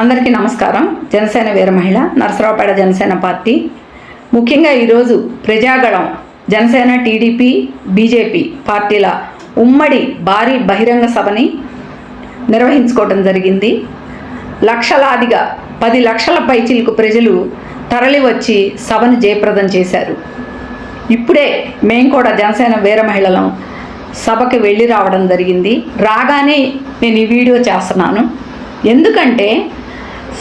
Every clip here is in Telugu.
అందరికీ నమస్కారం. జనసేన వీర మహిళ నరసరావుపేట జనసేన పార్టీ. ముఖ్యంగా ఈరోజు ప్రజాగళం జనసేన టీడీపీ బీజేపీ పార్టీల ఉమ్మడి భారీ బహిరంగ సభని నిర్వహించుకోవడం జరిగింది. లక్షలాదిగా పది లక్షల పైచిలకు ప్రజలు తరలి వచ్చి సభను జయప్రదం చేశారు. ఇప్పుడే మేము కూడా జనసేన వీర మహిళలం సభకి వెళ్ళి రావడం జరిగింది. రాగానే నేను ఈ వీడియో చేస్తున్నాను. ఎందుకంటే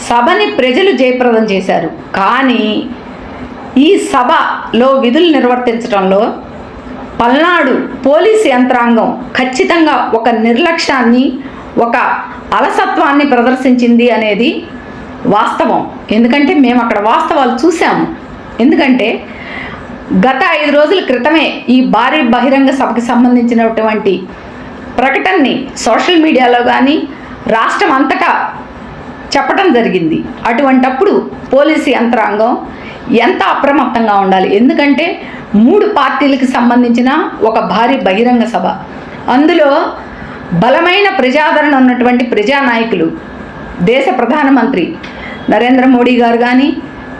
సభని ప్రజలు జయప్రదం చేశారు. కానీ ఈ సభలో విధులు నిర్వర్తించడంలో పల్నాడు పోలీసు యంత్రాంగం ఖచ్చితంగా ఒక నిర్లక్ష్యాన్ని ఒక అలసత్వాన్ని ప్రదర్శించింది అనేది వాస్తవం. ఎందుకంటే మేము అక్కడ వాస్తవాలు చూసాము ఎందుకంటే గత ఐదు రోజుల క్రితమే ఈ భారీ బహిరంగ సభకి సంబంధించినటువంటి ప్రకటనని సోషల్ మీడియాలో కానీ రాష్ట్రం అంతటా చెప్పడం జరిగింది. అటువంటప్పుడు పోలీసు యంత్రాంగం ఎంత అప్రమత్తంగా ఉండాలి? ఎందుకంటే మూడు పార్టీలకు సంబంధించిన ఒక భారీ బహిరంగ సభ. అందులో బలమైన ప్రజాదరణ ఉన్నటువంటి ప్రజానాయకులు దేశ ప్రధానమంత్రి నరేంద్ర మోడీ గారు కానీ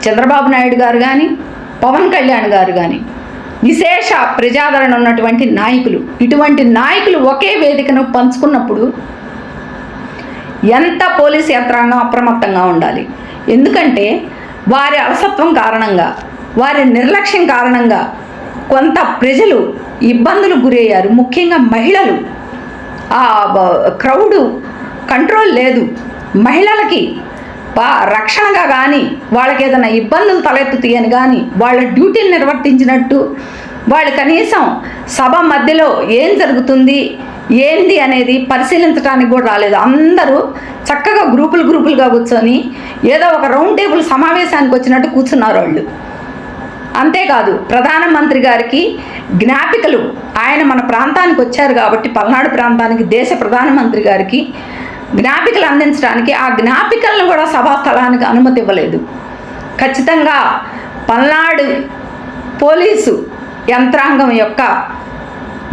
చంద్రబాబు నాయుడు గారు కానీ పవన్ కళ్యాణ్ గారు కానీ విశేష ప్రజాదరణ ఉన్నటువంటి నాయకులు. ఇటువంటి నాయకులు ఒకే వేదికను పంచుకున్నప్పుడు ఎంత పోలీస్ యంత్రాంగం అప్రమత్తంగా ఉండాలి? ఎందుకంటే వారి అలసత్వం కారణంగా వారి నిర్లక్ష్యం కారణంగా కొంత ప్రజలు ఇబ్బందులు గురయ్యారు. ముఖ్యంగా మహిళలు. ఆ క్రౌడు కంట్రోల్ లేదు. మహిళలకి బా రక్షణగా కానీ వాళ్ళకి ఏదైనా ఇబ్బందులు తలెత్తుతాయని కానీ వాళ్ళ డ్యూటీని నిర్వర్తించినట్టు వాళ్ళు కనీసం సభ మధ్యలో ఏం జరుగుతుంది ఏంది అనేది పరిశీలించడానికి కూడా రాలేదు. అందరూ చక్కగా గ్రూపులు గ్రూపులుగా కూర్చొని ఏదో ఒక రౌండ్ టేబుల్ సమావేశానికి వచ్చినట్టు కూర్చున్నారు వాళ్ళు. అంతేకాదు ప్రధానమంత్రి గారికి జ్ఞాపికలు. ఆయన మన ప్రాంతానికి వచ్చారు కాబట్టి పల్నాడు ప్రాంతానికి దేశ ప్రధానమంత్రి గారికి జ్ఞాపికలు అందించడానికి ఆ జ్ఞాపికలను కూడా సభా స్థలానికి అనుమతి ఇవ్వలేదు. ఖచ్చితంగా పల్నాడు పోలీసు యంత్రాంగం యొక్క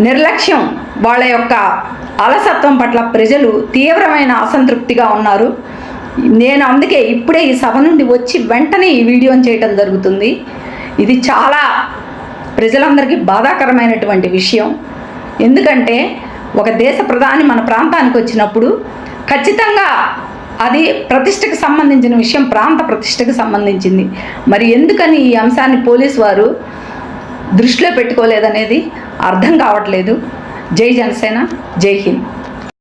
నిర్లక్ష్యం వాళ్ళ యొక్క అలసత్వం పట్ల ప్రజలు తీవ్రమైన అసంతృప్తిగా ఉన్నారు. నేను అందుకే ఇప్పుడే ఈ సభ నుండి వచ్చి వెంటనే ఈ వీడియోని చేయటం జరుగుతుంది. ఇది చాలా ప్రజలందరికీ బాధాకరమైనటువంటి విషయం. ఎందుకంటే ఒక దేశ ప్రధాని మన ప్రాంతానికి వచ్చినప్పుడు ఖచ్చితంగా అది ప్రతిష్టకు సంబంధించిన విషయం ప్రాంత ప్రతిష్టకు సంబంధించింది. మరి ఎందుకని ఈ అంశాన్ని పోలీసు వారు దృష్టిలో పెట్టుకోలేదనేది అర్థం కావట్లేదు. జై జనసేన జై హింద్.